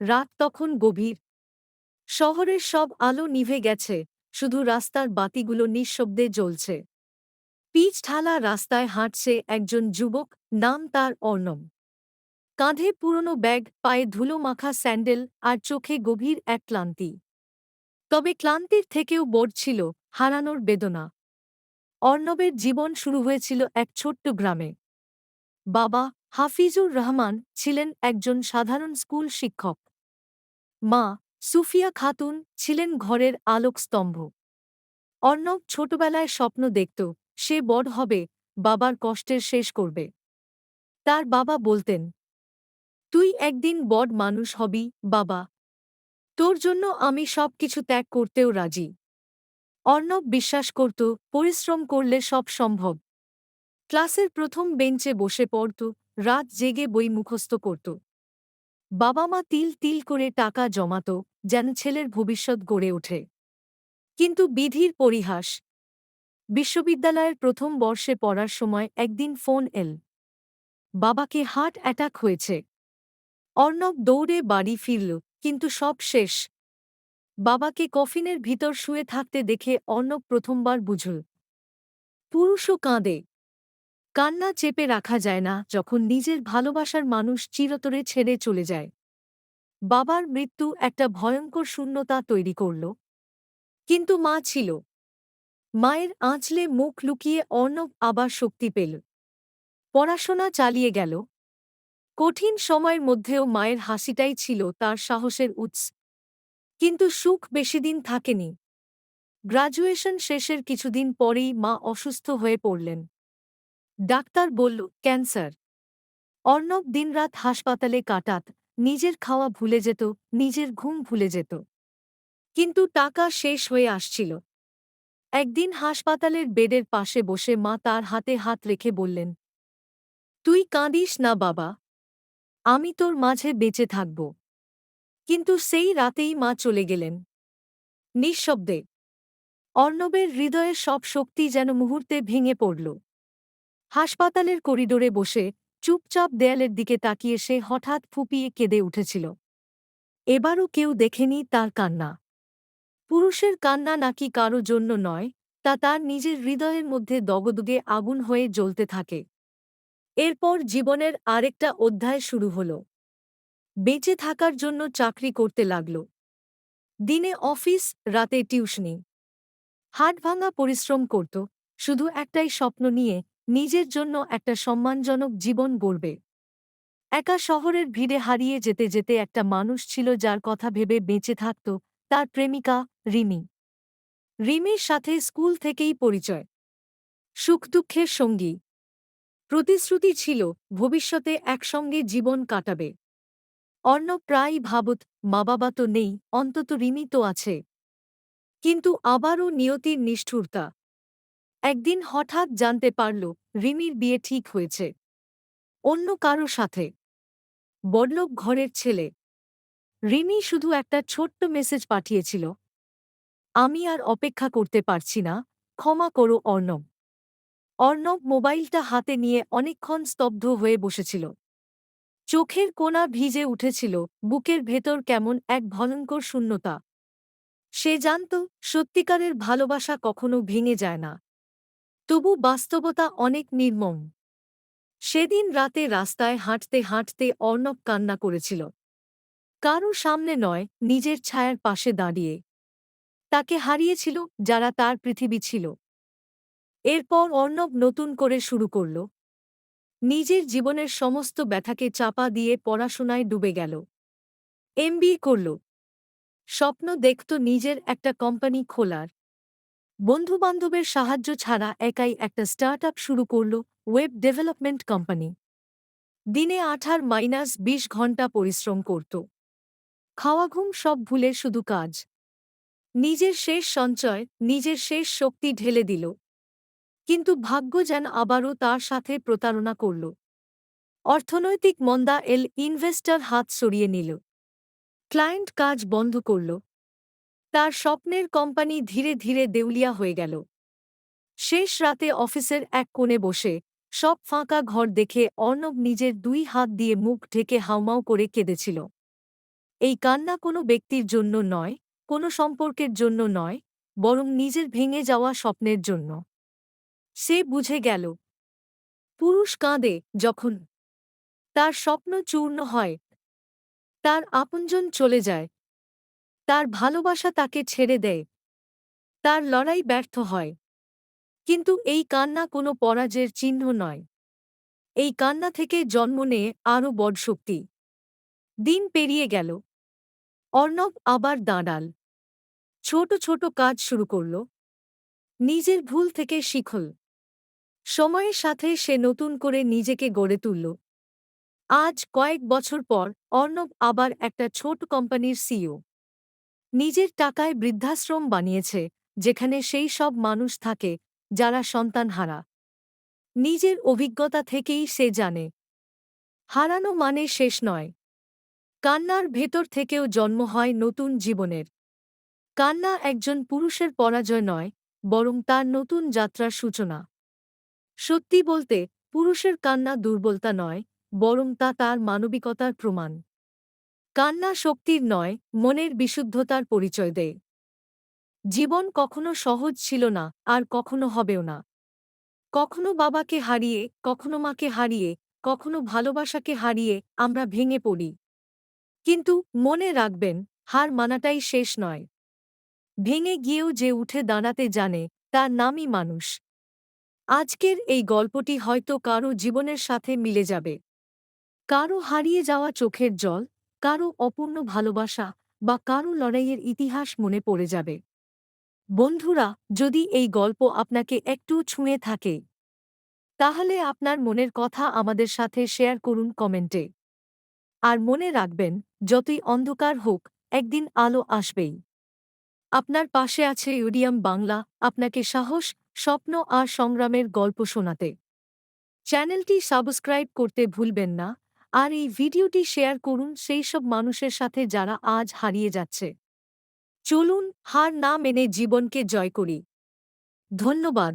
রাত তখন গভীর। শহরের সব আলো নিভে গেছে, শুধু রাস্তার বাতিগুলো নিঃশব্দে জ্বলছে। পিচ ঢালা রাস্তায় হাঁটছে একজন যুবক, নাম তার অর্ণব। কাঁধে পুরনো ব্যাগ, পায়ে ধুলো মাখা স্যান্ডেল আর চোখে গভীর এক ক্লান্তি। তবে ক্লান্তির থেকেও বড় ছিল হারানোর বেদনা। অর্ণবের জীবন শুরু হয়েছিল এক ছোট্ট গ্রামে। বাবা হাফিজুর রহমান ছিলেন একজন সাধারণ স্কুল শিক্ষক। মা সুফিয়া খাতুন ছিলেন ঘরের আলোকস্তম্ভ। অর্ণব ছোটবেলায় স্বপ্ন দেখত, সে বড় হবে, বাবার কষ্টের শেষ করবে। তার বাবা বলতেন, তুই একদিন বড় মানুষ হবি, বাবা। তোর জন্য আমি সব কিছু ত্যাগ করতেও রাজি। অর্ণব বিশ্বাস করত, পরিশ্রম করলে সব সম্ভব। ক্লাসের প্রথম বেঞ্চে বসে পড়ত, রাত জেগে বই মুখস্থ করত। বাবা মা তিল তিল করে টাকা জমাত, যেন ছেলের ভবিষ্যৎ গড়ে ওঠে। কিন্তু বিধির পরিহাস। বিশ্ববিদ্যালয়ের প্রথম বর্ষে পড়ার সময় একদিন ফোন এল। বাবাকে হার্ট অ্যাটাক হয়েছে। অর্ণব দৌড়ে বাড়ি ফিরল, কিন্তু সব শেষ। বাবাকে কফিনের ভিতর শুয়ে থাকতে দেখে অর্ণব প্রথমবার বুঝল। পুরুষও কাঁদে। কান্না চেপে রাখা যায় না যখন নিজের ভালোবাসার মানুষ চিরতরে ছেড়ে চলে যায়। বাবার মৃত্যু একটা ভয়ঙ্কর শূন্যতা তৈরি করল। কিন্তু মা ছিল। মায়ের আঁচলে মুখ লুকিয়ে অর্ণব আবার শক্তি পেল। পড়াশোনা চালিয়ে গেল। কঠিন সময়ের মধ্যেও মায়ের হাসিটাই ছিল তার সাহসের উৎস। কিন্তু সুখ বেশিদিন থাকেনি। গ্রাজুয়েশন শেষের কিছুদিন পরেই মা অসুস্থ হয়ে পড়লেন। ডাক্তার বলল, ক্যান্সার। অর্ণব দিনরাত হাসপাতালে কাটাত, নিজের খাওয়া ভুলে যেত, নিজের ঘুম ভুলে যেত। কিন্তু টাকা শেষ হয়ে আসছিল। একদিন হাসপাতালের বেডের পাশে বসে মা তার হাতে হাত রেখে বললেন, তুই কাঁদিস না বাবা। আমি তোর মাঝে বেঁচে থাকব। কিন্তু সেই রাতেই মা চলে গেলেন। নিঃশব্দে। অর্ণবের হৃদয়ের সব শক্তি যেন মুহূর্তে ভেঙে পড়ল। হাসপাতালের করিডোরে বসে চুপচাপ দেয়ালের দিকে তাকিয়ে সে হঠাৎ ফুপিয়ে কেঁদে উঠেছিল। এবারও কেউ দেখেনি তার কান্না। পুরুষের কান্না নাকি কারও জন্য নয়, তা তার নিজের হৃদয়ের মধ্যে দগদগে আগুন হয়ে জ্বলতে থাকে। এরপর জীবনের আরেকটা অধ্যায় শুরু হল। বেঁচে থাকার জন্য চাকরি করতে লাগল। দিনে অফিস, রাতে টিউশনি। হাটভাঙা পরিশ্রম করত, শুধু একটাই স্বপ্ন নিয়ে নিজের জন্য একটা সম্মানজনক জীবন গড়বে। একা শহরের ভিড়ে হারিয়ে যেতে যেতে একটা মানুষ ছিল যার কথা ভেবে বেঁচে থাকত তার প্রেমিকা রিমি। রিমির সাথে স্কুল থেকেই পরিচয়। সুখ দুঃখের সঙ্গী। প্রতিশ্রুতি ছিল ভবিষ্যতে একসঙ্গে জীবন কাটাবে। অর্ণ প্রায় ভাবত মা বাবা তো নেই, অন্তত রিমি তো আছে। কিন্তু আবারও নিয়তির নিষ্ঠুরতা। একদিন হঠাৎ জানতে পারল রিমির বিয়ে ঠিক হয়েছে। অন্য কারও সাথে। বড়লোক ঘরের ছেলে। রিমি শুধু একটা ছোট্ট মেসেজ পাঠিয়েছিল। আমি আর অপেক্ষা করতে পারছি না, ক্ষমা করো অর্ণব। অর্ণব মোবাইলটা হাতে নিয়ে অনেকক্ষণ স্তব্ধ হয়ে বসেছিল। চোখের কোনা ভিজে উঠেছিল, বুকের ভেতর কেমন এক ভয়ঙ্কর শূন্যতা। সে জানত, সত্যিকারের ভালোবাসা কখনো ভেঙে যায় না। তবু বাস্তবতা অনেক নির্মম। সেদিন রাতে রাস্তায় হাঁটতে হাঁটতে অর্ণব কান্না করেছিল। কারও সামনে নয়, নিজের ছায়ার পাশে দাঁড়িয়ে। তাকে হারিয়েছিল যারা তার পৃথিবী ছিল। এরপর অর্ণব নতুন করে শুরু করল। নিজের জীবনের সমস্ত ব্যথাকে চাপা দিয়ে পড়াশোনায় ডুবে গেল। এমবিএ করল। স্বপ্ন দেখত নিজের একটা কোম্পানি খোলার। বন্ধুবান্ধবের সাহায্য ছাড়া একাই একটা স্টার্ট শুরু করল ওয়েব ডেভেলপমেন্ট কোম্পানি দিনে আঠার মাইনাস বিশ ঘণ্টা পরিশ্রম করত। খাওয়া ঘুম সব ভুলে শুধু কাজ। নিজের শেষ সঞ্চয়, নিজের শেষ শক্তি ঢেলে দিল। কিন্তু ভাগ্য যেন আবারও তার সাথে প্রতারণা করল। অর্থনৈতিক মন্দা এল ইনভেস্টর হাত সরিয়ে নিল। ক্লায়েন্ট কাজ বন্ধ করল। তার স্বপ্নের কোম্পানি ধীরে ধীরে দেউলিয়া হয়ে গেল। শেষ রাতে অফিসের এক কোণে বসে সব ফাঁকা ঘর দেখে অর্ণব নিজের দুই হাত দিয়ে মুখ ঢেকে হাউমাউ করে কেঁদেছিল। এই কান্না কোনো ব্যক্তির জন্য নয়, কোনো সম্পর্কের জন্য নয়, বরং নিজের ভেঙে যাওয়া স্বপ্নের জন্য। সে বুঝে গেল। পুরুষ কাঁদে যখন তার স্বপ্ন চূর্ণ হয়, তার আপনজন চলে যায় তার ভালোবাসা তাকে ছেড়ে দেয়। তার লড়াই ব্যর্থ হয়। কিন্তু এই কান্না কোনো পরাজয়ের চিহ্ন নয়। এই কান্না থেকে জন্ম নেয় আরও বড় শক্তি দিন পেরিয়ে গেল। অর্ণব আবার দাঁড়াল। ছোট ছোট কাজ শুরু করল। নিজের ভুল থেকে শিখল। সময়ের সাথে সে নতুন করে নিজেকে গড়ে তুলল। আজ কয়েক বছর পর অর্ণব আবার একটা ছোট কোম্পানির সিইও। নিজের টাকায় বৃদ্ধাশ্রম বানিয়েছে, যেখানে সেই সব মানুষ থাকে, যারা সন্তান হারা নিজের অভিজ্ঞতা থেকেই সে জানে। হারানো মানে শেষ নয়। কান্নার ভেতর থেকেও জন্ম হয় নতুন জীবনের। কান্না একজন পুরুষের পরাজয় নয়, বরং তার নতুন যাত্রার সূচনা। সত্যি বলতে, পুরুষের কান্না দুর্বলতা নয়, বরং তা তার মানবিকতার প্রমাণ। কান্না শক্তির নয়, মনের বিশুদ্ধতার পরিচয় দেয়। জীবন কখনো সহজ ছিল না, আর কখনো হবেও না। কখনো বাবাকে হারিয়ে, কখনো মাকে হারিয়ে, কখনো ভালোবাসাকে হারিয়ে আমরা ভেঙে পড়ি। কিন্তু মনে রাখবেন, হার মানাটাই শেষ নয়। ভেঙে গিয়েও যে উঠে দাঁড়াতে জানে, তার নামই মানুষ। আজকের এই গল্পটি হয়তো কারও জীবনের সাথে মিলে যাবে। কারও হারিয়ে যাওয়া চোখের জল কারও অপূর্ণ ভালোবাসা বা কারও লড়াইয়ের ইতিহাস মনে পড়ে যাবে। বন্ধুরা, যদি এই গল্প আপনাকে একটু ছুঁয়ে থাকে, তাহলে আপনার মনের কথা আমাদের সাথে শেয়ার করুন কমেন্টে। আর মনে রাখবেন, যতই অন্ধকার হোক, একদিন আলো আসবেই। আপনার পাশে আছে ইউডিয়াম বাংলা, আপনাকে সাহস, স্বপ্ন আর সংগ্রামের গল্প শোনাতে। চ্যানেলটি সাবস্ক্রাইব করতে ভুলবেন না। আর এই ভিডিওটি শেয়ার করুন সেই সব মানুষের সাথে যারা আজ হারিয়ে যাচ্ছে। চলুন হার না মেনে জীবনকে জয় করি। ধন্যবাদ।